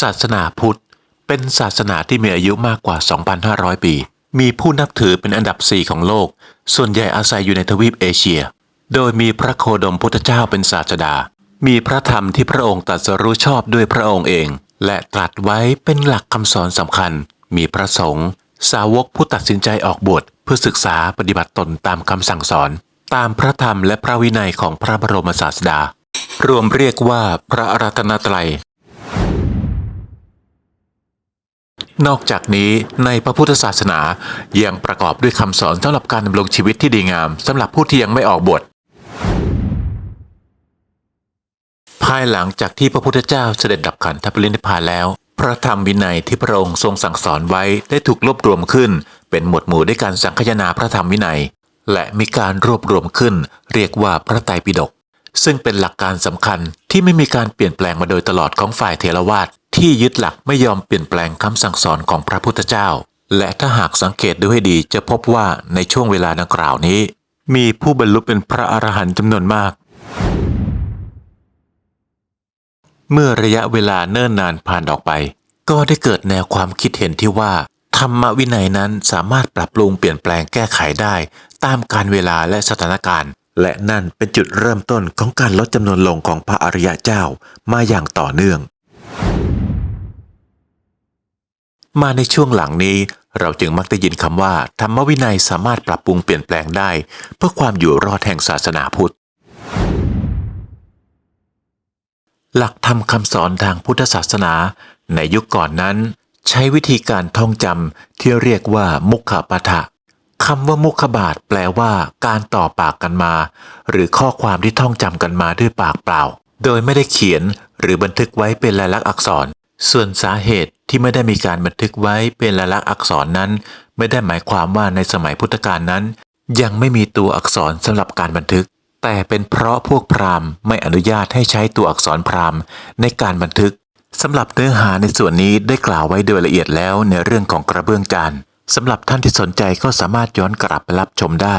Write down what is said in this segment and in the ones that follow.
ศาสนาพุทธ เป็นศาสนาที่มีอายุมากกว่า 2,500 ปี มีผู้นับถือเป็นอันดับ 4 ของโลก ส่วนใหญ่อาศัยอยู่ในทวีปเอเชีย โดยมีพระโคดมพุทธเจ้าเป็นศาสดา มีพระธรรมที่พระองค์ตรัสรู้ชอบด้วยพระองค์เอง และตรัสไว้เป็นหลักคำสอนสำคัญ มีพระสงฆ์สาวกผู้ตัดสินใจออกบวชเพื่อศึกษาปฏิบัติตนตามคำสั่งสอน ตามพระธรรมและพระวินัยของพระบรมศาสดา รวมเรียกว่าพระรัตนตรัย นอกจากนี้ในพระพุทธศาสนา ยังประกอบด้วยคำสอนสำหรับการดำรงชีวิตที่ดีงามสำหรับผู้ที่ยังไม่ออกบวชภายหลังจากที่พระพุทธเจ้าเสด็จดับขันธปรินิพพานแล้ว พระธรรมวินัยที่พระองค์ทรงสั่งสอนไว้ได้ถูกรวบรวมขึ้น เป็นหมวดหมู่ด้วยการสังคายนาพระธรรมวินัย และมีการรวบรวมขึ้น เรียกว่าพระไตรปิฎก ซึ่งเป็นหลักการสำคัญที่ไม่มีการเปลี่ยนแปลงมาโดยตลอดของฝ่ายเทรวาสที่ยึดหลักไม่ยอมเปลี่ยนแปลงคำสั่งสอนของพระพุทธเจ้า และถ้าหากสังเกตดูให้ดีจะพบว่าในช่วงเวลาดังกล่าวนี้ มีผู้บรรลุเป็นพระอรหันต์จำนวนมาก เมื่อระยะเวลาเนิ่นนานผ่านออกไป ก็ได้เกิดแนวความคิดเห็นที่ว่า ธรรมวินัยนั้นสามารถปรับปรุงเปลี่ยนแปลงแก้ไขได้ ตามการเวลาและสถานการณ์ และนั่นเป็นจุดเริ่มต้นของการลดจำนวนลงของพระอริยเจ้ามาอย่างต่อเนื่อง มาในช่วงหลังนี้เราจึงมักได้ยินคำว่า ธรรมวินัยสามารถปรับปรุงเปลี่ยนแปลงได้ เพื่อความอยู่รอดแห่งศาสนาพุทธ หลักธรรมคำสอนทางพุทธศาสนา ในยุคก่อนนั้น ใช้วิธีการท่องจำที่เรียกว่ามุขปาฐะ คำว่ามุขบาทแปลว่าการต่อปากกันมา หรือข้อความที่ท่องจำกันมาด้วยปากเปล่า โดยไม่ได้เขียนหรือบันทึกไว้เป็นลายลักษณ์อักษร ส่วนสาเหตุที่ไม่ได้มีการบันทึกไว้เป็นลายลักษณ์อักษรนั้น ไม่ได้หมายความว่าในสมัยพุทธกาลนั้น ยังไม่มีตัวอักษรสำหรับการบันทึก แต่เป็นเพราะพวกพราหมณ์ไม่อนุญาตให้ใช้ตัวอักษรพราหมณ์ในการบันทึกสำหรับเนื้อหาในส่วนนี้ได้กล่าวไว้โดยละเอียดแล้วในเรื่องของกระเบื้องจาน สำหรับท่านที่สนใจก็สามารถย้อนกลับไปรับชมได้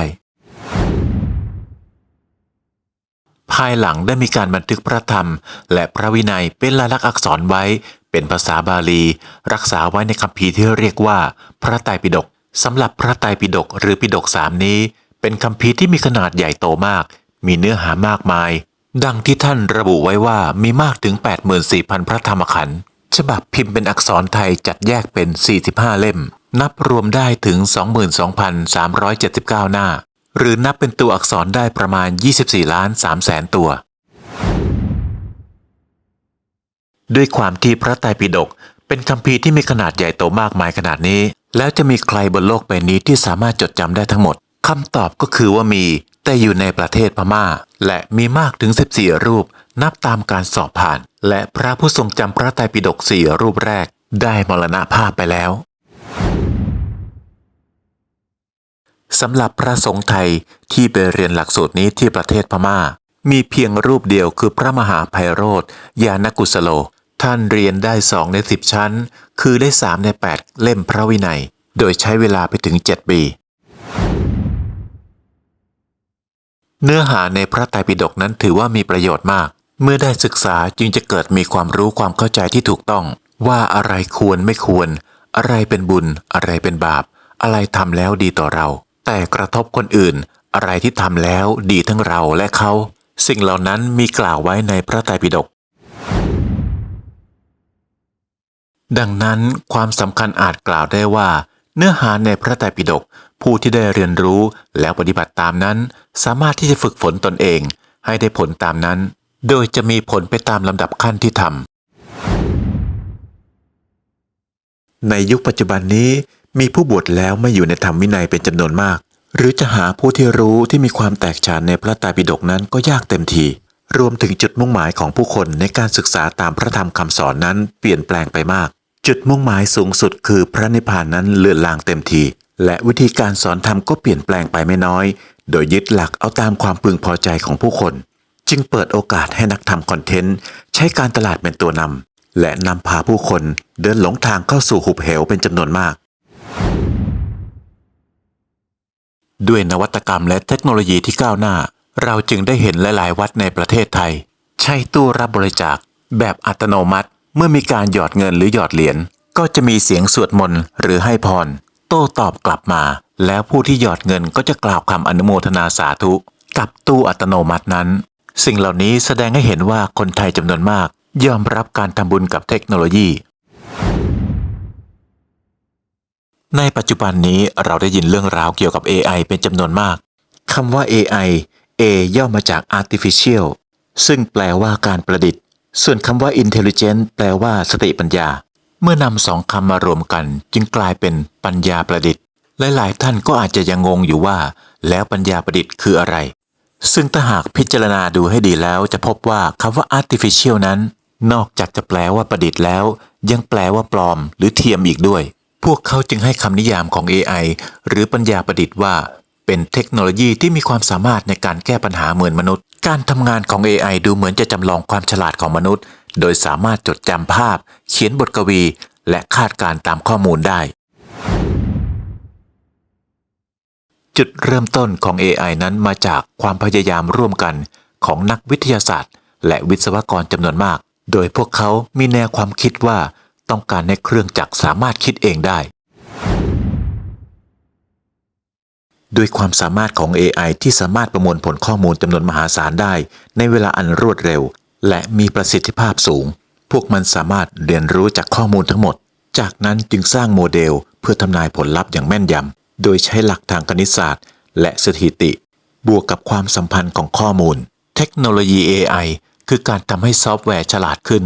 ภายหลังได้มีการบันทึกพระธรรม และพระวินัยเป็นลายลักษณ์อักษรไว้ เป็นภาษาบาลี รักษาไว้ในคัมภีร์ที่เรียกว่า พระไตรปิฎกสำหรับพระไตรปิฎกหรือปิฎกสามนี้ เป็นคัมภีร์ที่มีขนาดใหญ่โตมาก มีเนื้อหามากมาย ดังที่ท่านระบุไว้ว่ามีมากถึง 84,000 พระธรรมขันธ์ฉบับพิมพ์เป็นอักษรไทยจัดแยกเป็น 45 เล่ม นับรวมได้ถึง 22,379 หน้า หรือนับเป็นตัวอักษรได้ประมาณ 24 ล้าน3แสนตัว ด้วยความที่พระไตรปิฎกเป็นคัมภีที่มีขนาดใหญ่โตมากมายขนาดนี้ แล้วจะมีใครบนโลกใบนี้ที่สามารถจดจำได้ทั้งหมดคำตอบก็คือว่ามี แต่อยู่ในประเทศพม่า และมีมากถึง 14 รูป นับตามการสอบผ่าน และพระผู้ทรงจำพระไตรปิฎกสี่รูปแรก ได้มรณภาพไปแล้ว สำหรับพระสงฆ์ไทยที่ไปเรียนหลักสูตรนี้ที่ประเทศพม่า มีเพียงรูปเดียวคือพระมหาไพโรธยานกุสโล ท่านเรียนได้สองในสิบชั้น คือได้สามในแปดเล่มพระวินัย โดยใช้เวลาไปถึงเจ็ดปี เนื้อหาในพระไตรปิฎกนั้นถือว่ามีประโยชน์มาก เมื่อได้ศึกษาจึงจะเกิดมีความรู้ความเข้าใจที่ถูกต้อง ว่าอะไรควรไม่ควร อะไรเป็นบุญ อะไรเป็นบาป อะไรทำแล้วดีต่อเรา แต่กระทบคนอื่น อะไรที่ทำแล้วดีทั้งเราและเขา สิ่งเหล่านั้นมีกล่าวไว้ในพระไตรปิฎกดังนั้นความสำคัญอาจกล่าวได้ว่า เนื้อหาในพระไตรปิฎกผู้ที่ได้เรียนรู้แล้วปฏิบัติตามนั้น สามารถที่จะฝึกฝนตนเอง ให้ได้ผลตามนั้น โดยจะมีผลไปตามลำดับขั้นที่ทำในยุคปัจจุบันนี้ มีผู้บวชแล้วไม่อยู่ในธรรมวินัยเป็นจำนวนมาก หรือจะหาผู้ที่รู้ที่มีความแตกฉานในพระไตรปิฎกนั้นก็ยากเต็มทีรวมถึงจุดมุ่งหมายของผู้คนในการศึกษาตามพระธรรมคำสอนนั้นเปลี่ยนแปลงไปมาก จุดมุ่งหมายสูงสุดคือพระนิพพานนั้นเลือนลางเต็มที และวิธีการสอนธรรมก็เปลี่ยนแปลงไปไม่น้อย โดยยึดหลักเอาตามความพึงพอใจของผู้คน จึงเปิดโอกาสให้นักทำคอนเทนต์ ใช้การตลาดเป็นตัวนำและนำพาผู้คนเดินหลงทางเข้าสู่หุบเหวเป็นจำนวนมาก ด้วยนวัตกรรมและเทคโนโลยีที่ก้าวหน้า เราจึงได้เห็นหลาย ๆ วัดในประเทศไทย ใช้ตู้รับบริจาค แบบอัตโนมัติ เมื่อมีการหยอดเงินหรือหยอดเหรียญก็จะมีเสียงสวดมนต์หรือให้พร โต้ตอบกลับมา แล้วผู้ที่หยอดเงินก็จะกล่าวคำอนุโมทนาสาธุ กับตู้อัตโนมัตินั้น สิ่งเหล่านี้แสดงให้เห็นว่าคนไทยจำนวนมาก ยอมรับการทำบุญกับเทคโนโลยี ในปัจจุบันนี้เราได้ยินเรื่องราวเกี่ยวกับ AI เป็นจำนวนมาก คำว่า AI A ย่อมาจาก artificial ซึ่งแปลว่าการประดิษฐ์ ส่วนคำว่า intelligent แปลว่าสติปัญญา เมื่อนำสองคำมารวมกัน จึงกลายเป็นปัญญาประดิษฐ์ หลายๆ ท่านก็อาจจะยังงงอยู่ว่า แล้วปัญญาประดิษฐ์คืออะไร ซึ่งถ้าหากพิจารณาดูให้ดีแล้ว จะพบว่าคำว่า artificial นั้น นอกจากจะแปลว่าประดิษฐ์แล้ว ยังแปลว่าปลอม หรือเทียมอีกด้วย พวกเขาจึงให้คำนิยามของ AI หรือปัญญาประดิษฐ์ว่า เป็นเทคโนโลยีที่มีความสามารถในการแก้ปัญหาเหมือนมนุษย์ การทำงานของ AI ดูเหมือนจะจำลองความฉลาดของมนุษย์ โดยสามารถจดจำภาพ เขียนบทกวี และคาดการณ์ตามข้อมูลได้ จุดเริ่มต้นของ AI นั้นมาจากความพยายามร่วมกันของนักวิทยาศาสตร์ และวิศวกรจำนวนมาก โดยพวกเขามีแนวความคิดว่า ต้องการให้เครื่องจักรสามารถคิดเองได้ ด้วยความสามารถของ AI ที่สามารถประมวลผลข้อมูลจำนวนมหาศาลได้ ในเวลาอันรวดเร็ว และมีประสิทธิภาพสูง พวกมันสามารถเรียนรู้จากข้อมูลทั้งหมด จากนั้นจึงสร้างโมเดลเพื่อทำนายผลลัพธ์อย่างแม่นยำ โดยใช้หลักทางคณิตศาสตร์ และสถิติ บวกกับความสัมพันธ์ของข้อมูล เทคโนโลยี AI คือการทำให้ซอฟต์แวร์ฉลาดขึ้น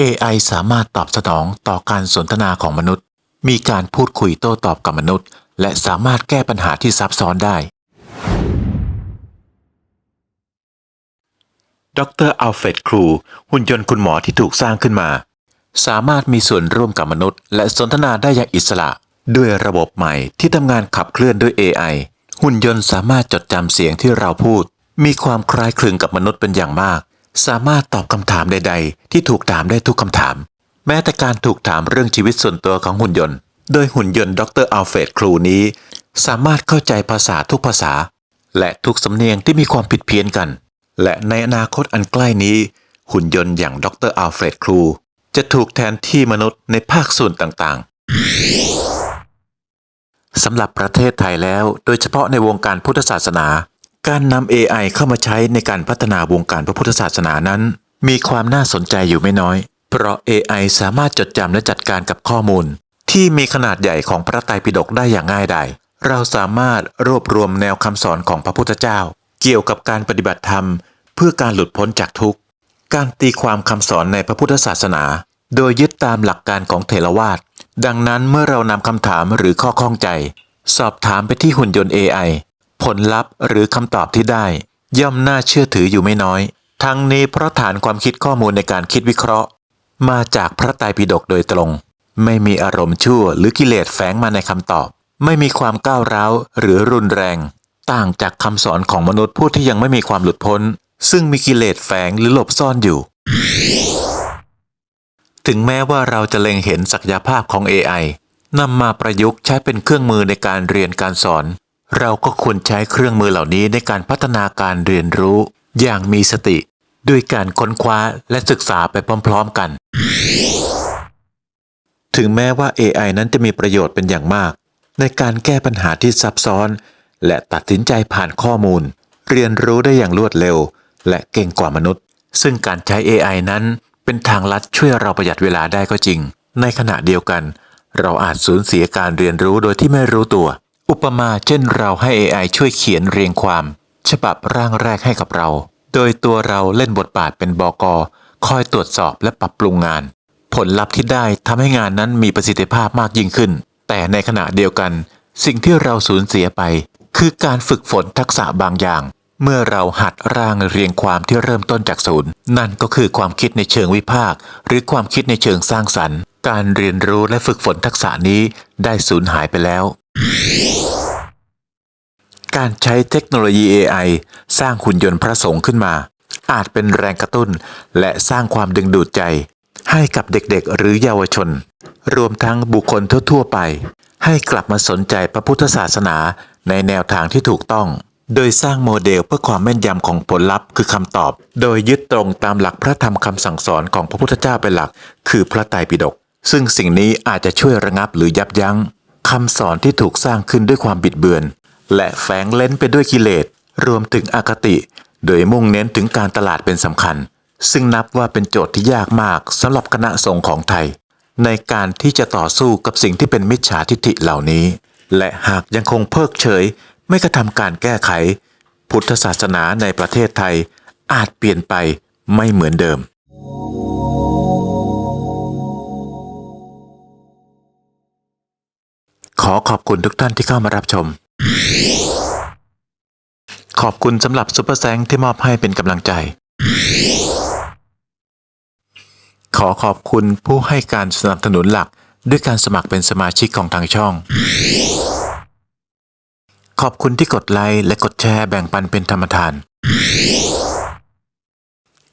AI สามารถตอบสนองต่อการสนทนาของมนุษย์ มีการพูดคุยโต้ตอบกับมนุษย์ และสามารถแก้ปัญหาที่ซับซ้อนได้ ดรอัลเฟรดครู หุ่นยนต์คุณหมอที่ถูกสร้างขึ้นมา สามารถมีส่วนร่วมกับมนุษย์ และสนทนาได้อย่างอิสระ ด้วยระบบใหม่ที่ทำงานขับเคลื่อนด้วย AI หุ่นยนต์สามารถจดจำเสียงที่เราพูด มีความคล้ายคลึงกับมนุษย์เป็นอย่างมาก สามารถตอบคำถามใด ๆ ที่ถูกถามได้ทุกคำถาม แม้แต่การถูกถามเรื่องชีวิตส่วนตัวของหุ่นยนต์ โดยหุ่นยนต์ดรอัลเฟรดครูนี้ สามารถเข้าใจภาษาทุกภาษา และทุกสำเนียงที่มีความผิดเพี้ยนกัน และในอนาคตอันใกล้นี้ หุ่นยนต์อย่างดรอัลเฟรดครู จะถูกแทนที่มนุษย์ในภาคส่วนต่างๆสำหรับประเทศไทยแล้ว โดยเฉพาะในวงการพุทธศาสนา การนำ AI เข้ามาใช้ในการพัฒนาวงการพระพุทธศาสนานั้น มีความน่าสนใจอยู่ไม่น้อย เพราะ AI สามารถจดจำและจัดการกับข้อมูล ที่มีขนาดใหญ่ของพระไตรปิฎกได้อย่างง่ายดายเราสามารถรวบรวมแนวคำสอนของพระพุทธเจ้า เกี่ยวกับการปฏิบัติธรรม เพื่อการหลุดพ้นจากทุกข์ การตีความคำสอนในพระพุทธศาสนา โดยยึดตามหลักการของเถรวาทดังนั้นเมื่อเรานำคำถามหรือข้อข้องใจ สอบถามไปที่หุ่นยนต์ AI ผลลัพธ์หรือคำตอบที่ได้ ย่อมน่าเชื่อถืออยู่ไม่น้อย ทั้งนี้เพราะฐานความคิดข้อมูลในการคิดวิเคราะห์ มาจากพระไตรปิฎกโดยตรง ไม่มีอารมณ์ชั่วหรือกิเลสแฝงมาในคำตอบ ไม่มีความก้าวร้าวหรือรุนแรง ต่างจากคำสอนของมนุษย์ผู้ที่ยังไม่มีความหลุดพ้น ซึ่งมีกิเลสแฝงหรือหลบซ่อนอยู่ ถึงแม้ว่าเราจะเล็งเห็นศักยภาพของ AI นำมาประยุกต์ใช้เป็นเครื่องมือในการเรียนการสอน เราก็ควรใช้เครื่องมือเหล่านี้ในการพัฒนาการเรียนรู้ อย่างมีสติ ด้วยการค้นคว้าและศึกษาไปพร้อมๆกัน ถึงแม้ว่า AI นั้นจะมีประโยชน์เป็นอย่างมาก ในการแก้ปัญหาที่ซับซ้อน และตัดสินใจผ่านข้อมูล เรียนรู้ได้อย่างรวดเร็ว และเก่งกว่ามนุษย์ ซึ่งการใช้ AI นั้นเป็นทางลัดช่วยเราประหยัดเวลาได้ก็จริง ในขณะเดียวกัน เราอาจสูญเสียการเรียนรู้โดยที่ไม่รู้ตัว อุปมาเช่นเราให้ AI ช่วยเขียนเรียงความ ฉบับร่างแรกให้กับเรา โดยตัวเราเล่นบทบาทเป็นบอกอคอยตรวจสอบและปรับปรุงงาน ผลลัพธ์ที่ได้ทำให้งานนั้นมีประสิทธิภาพมากยิ่งขึ้น แต่ในขณะเดียวกัน สิ่งที่เราสูญเสียไป คือการฝึกฝนทักษะบางอย่าง เมื่อเราหัดร่างเรียงความที่เริ่มต้นจากศูนย์ นั่นก็คือความคิดในเชิงวิพากษ์หรือความคิดในเชิงสร้างสรรค์ การเรียนรู้และฝึกฝนทักษะนี้ได้สูญหายไปแล้ว การใช้เทคโนโลยี AI สร้างหุ่นยนต์พระสงฆ์ขึ้นมา อาจเป็นแรงกระตุ้น และสร้างความดึงดูดใจ ให้กับเด็กๆ หรือเยาวชน รวมทั้งบุคคลทั่วๆไป ให้กลับมาสนใจพระพุทธศาสนาในแนวทางที่ถูกต้อง โดยสร้างโมเดลเพื่อความแม่นยำของผลลัพธ์คือคำตอบ โดยยึดตรงตามหลักพระธรรมคำสั่งสอนของพระพุทธเจ้าเป็นหลัก คือพระไตรปิฎกซึ่งสิ่งนี้อาจจะช่วยระงับหรือยับยั้ง คำสอนที่ถูกสร้างขึ้นด้วยความบิดเบือน และแฝงเล้นไปด้วยกิเลสรวมถึงอคติ โดยมุ่งเน้นถึงการตลาดเป็นสำคัญ ซึ่งนับว่าเป็นโจทย์ที่ยากมากสำหรับคณะสงฆ์ของไทย ในการที่จะต่อสู้กับสิ่งที่เป็นมิจฉาทิฐิเหล่านี้ และหากยังคงเพิกเฉย ไม่กระทำการแก้ไข พุทธศาสนาในประเทศไทยอาจเปลี่ยนไปไม่เหมือนเดิม อขอบคุณทุกท่านที่เข้ามารับชม ขอบคุณสำหรับซุปเปอร์แซงที่มอบให้เป็นกำลังใจ ขอขอบคุณผู้ให้การสนับสนุนหลักด้วยการสมัครเป็นสมาชิกของทางช่อง ขอบคุณที่กดไลค์และกดแชร์แบ่งปันเป็นธรรมทาน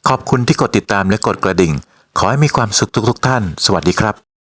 ขอบคุณที่กดติดตามและกดกระดิ่ง ขอให้มีความสุขทุกๆท่าน สวัสดีครับ